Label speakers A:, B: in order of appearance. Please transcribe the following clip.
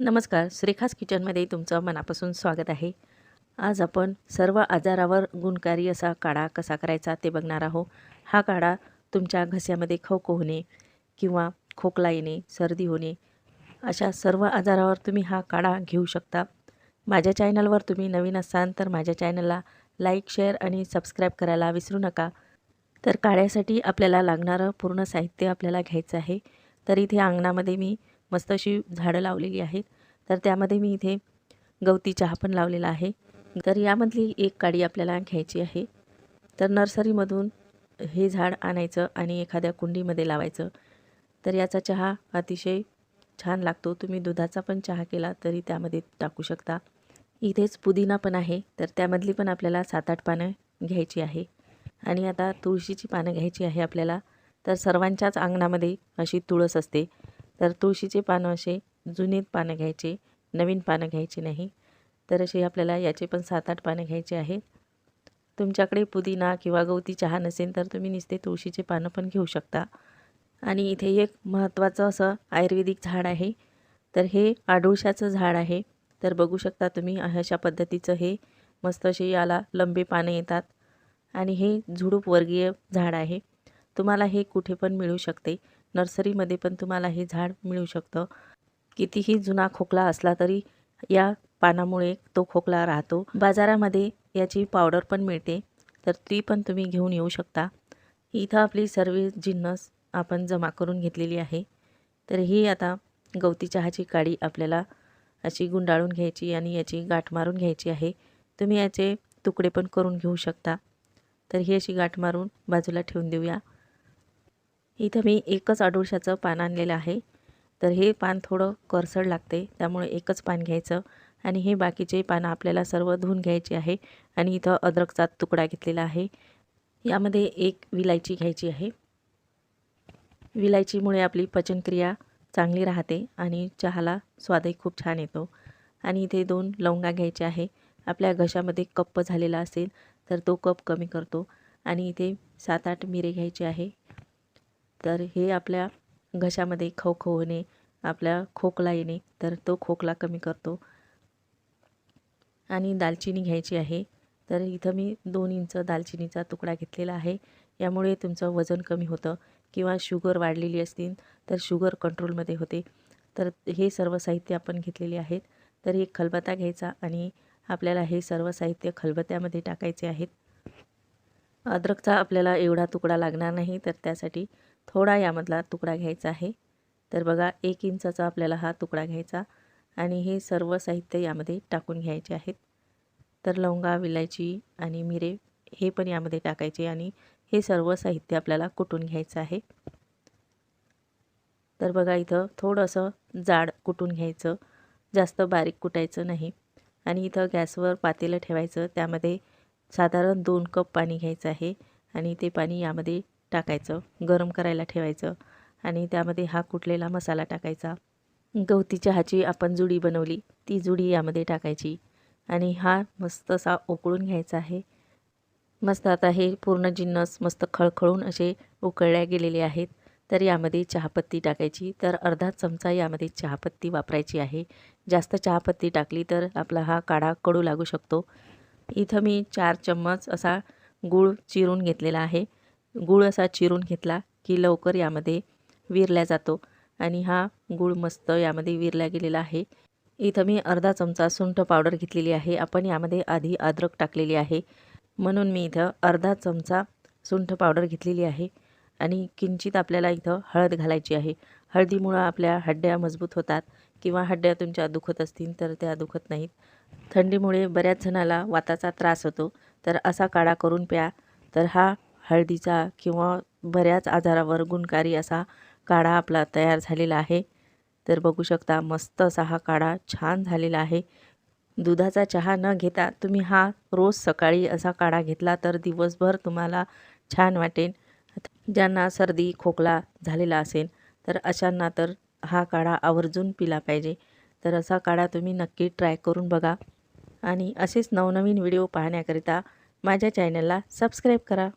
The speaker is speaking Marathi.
A: नमस्कार श्रीखास किचनमध्ये तुमचं मनापासून स्वागत आहे. आज आपण सर्व आजारावर गुणकारी असा काढा कसा करायचा ते बघणार आहोत. हा काढा तुमच्या घश्यामध्ये खवखव होणे किंवा खोकला येणे सर्दी होणे अशा सर्व आजारावर तुम्ही हा काढा घेऊ शकता. माझ्या चॅनलवर तुम्ही नवीन असाल तर माझ्या चॅनलला लाईक शेअर आणि सबस्क्राईब करायला विसरू नका. तर काढ्यासाठी आपल्याला लागणारं पूर्ण साहित्य आपल्याला घ्यायचं आहे. तर इथे अंगणामध्ये मी मस्त अशी झाडं लावलेली आहेत. तर त्यामध्ये मी इथे गवती चहा पण लावलेला आहे. तर यामधली एक काडी आपल्याला घ्यायची आहे. तर नर्सरीमधून हे झाड आणायचं आणि एखाद्या कुंडीमध्ये लावायचं. तर याचा चहा अतिशय छान लागतो. तुम्ही दुधाचा पण चहा केला तरी त्यामध्ये टाकू शकता. इथेच पुदिना पण आहे. तर त्यामधली पण आपल्याला सात आठ पानं घ्यायची आहे. आणि आता तुळशीची पानं घ्यायची आहे आपल्याला. तर सर्वांच्याच अंगणामध्ये अशी तुळस असते. तर तुळशीचे पानं असे जुने पानं घ्यायचे नवीन पानं घ्यायचे नाही. तर असे आपल्याला याचे पण सात आठ पानं घ्यायचे आहे तुमच्याकडे पुदिना किंवा गवती चहा नसेल तर तुम्ही नुसते तुळशीचे पानं पण घेऊ शकता. आणि इथे एक महत्त्वाचं असं आयुर्वेदिक झाड आहे. तर हे आडुळशाचं झाड आहे. तर बघू शकता तुम्ही अशा पद्धतीचं हे मस्त असे याला लंबे पानं येतात. आणि हे झुडूप वर्गीय झाड आहे. तुम्हाला हे कुठे पण मिळू शकते. नर्सरीमध्ये पण तुम्हाला हे झाड मिळू शकतं. कितीही जुना खोकला असला तरी या पानामुळे तो खोकला राहतो. बाजारामध्ये याची पावडर पण मिळते. तर ती पण तुम्ही घेऊन येऊ शकता. इथं आपली सर्व जिन्नस आपण जमा करून घेतलेली आहे. तर ही आता गवती चहाची काडी आपल्याला अशी गुंडाळून घ्यायची आणि याची गाठ मारून घ्यायची आहे. तुम्ही याचे तुकडे पण करून घेऊ शकता. तर ही अशी गाठ मारून बाजूला ठेवून देऊया. इथं मी एकच अडुळशाचं पान आणलेलं आहे. तर हे पान थोडं करसड लागते त्यामुळे एकच पान घ्यायचं. आणि हे बाकीचे पानं आपल्याला सर्व धुवून घ्यायचे आहे आणि इथं अद्रकचा तुकडा घेतलेला आहे. यामध्ये एक विलायची घ्यायची आहे. विलायचीमुळे आपली पचनक्रिया चांगली राहते आणि चहाला स्वादही खूप छान येतो. आणि इथे दोन लवंगा घ्यायचे आहे. आपल्या घशामध्ये कप्प झालेला असेल तर तो कप कमी करतो. आणि इथे सात आठ मिरे घ्यायचे आहे. तर हे आपल्या घशामध्ये खवखव होणे आपल्या खोकला येणे तर तो खोकला कमी करतो. आणि दालचिनी घ्यायची आहे. तर इथं मी दोन इंच दालचिनीचा तुकडा घेतलेला आहे. यामुळे तुमचं वजन कमी होतं किंवा शुगर वाढलेली असतील तर शुगर कंट्रोलमध्ये होते. तर हे सर्व साहित्य आपण घेतलेले आहेत. तर एक खलबत्ता घ्यायचा आणि आपल्याला हे सर्व साहित्य खलबत्त्यामध्ये टाकायचे आहेत. अद्रकचा आपल्याला एवढा तुकडा लागणार नाही तर त्यासाठी थोडा यामधला तुकडा घ्यायचा आहे. तर बघा एक इंचाचा आपल्याला हा तुकडा घ्यायचा आणि हे सर्व साहित्य यामध्ये टाकून घ्यायचे आहेत. तर लवंगा विलायची आणि मिरे हे पण यामध्ये टाकायचे आणि हे सर्व साहित्य आपल्याला कुटून घ्यायचं आहे. तर बघा इथं थोडंसं जाड कुटून घ्यायचं. जास्त बारीक कुटायचं नाही. आणि इथं गॅसवर पातेलं ठेवायचं. त्यामध्ये साधारण दोन कप पाणी घ्यायचं आहे आणि ते पाणी यामध्ये टाकायचं गरम करायला ठेवायचं आणि त्यामध्ये हा कुटलेला मसाला टाकायचा. गवती चहाची आपण जुडी बनवली ती जुडी यामध्ये टाकायची आणि हा मस्त असा उकळून घ्यायचा आहे. मस्त आता हे पूर्ण जिन्नस मस्त खळखळून असे उकळल्या गेलेले आहेत. तर यामध्ये चहापत्ती टाकायची तर अर्धा चमचा यामध्ये चहापत्ती वापरायची आहे. जास्त चहापत्ती टाकली तर आपला हा काढा कडू लागू शकतो. इथं मी चार चम्मच असा गूळ चिरून घेतलेला आहे. गूळ असा चिरून घेतला की लवकर यामध्ये विरल्या जातो. आणि हा गूळ मस्त यामध्ये विरला गेलेला आहे. इथं मी अर्धा चमचा सुंठ पावडर घेतलेली आहे. आपण यामध्ये आधी अद्रक टाकलेली आहे. म्हणून मी इथं अर्धा चमचा सुंठ पावडर घेतलेली आहे. आणि किंचित आपल्याला इथं हळद घालायची आहे. हळदीमुळं आपल्या हड्ड्या मजबूत होतात किंवा हड्ड्या तुमच्या दुखत असतील तर त्या दुखत नाहीत. थंडीमुळे बऱ्याच जणाला वाताचा त्रास होतो. तर असा काढा करून प्या. तर हा हळदीचा किंवा बऱ्याच आजारावर गुणकारी असा काढा आपला तयार झालेला आहे. तर बघू शकता मस्त असा हा काढा छान झालेला आहे. दुधाचा चहा न घेता तुम्ही हा रोज सकाळी असा काढा घेतला तर दिवसभर तुम्हाला छान वाटेल. ज्यांना सर्दी खोकला झालेला असेल तर अशांना तर हा काढा आवर्जून पिला पाहिजे. तर असा काढा तुम्ही नक्की ट्राय करून बघा. आणि असेच नवनवीन व्हिडिओ पाहण्याकरिता माझ्या चॅनलला सबस्क्राईब करा.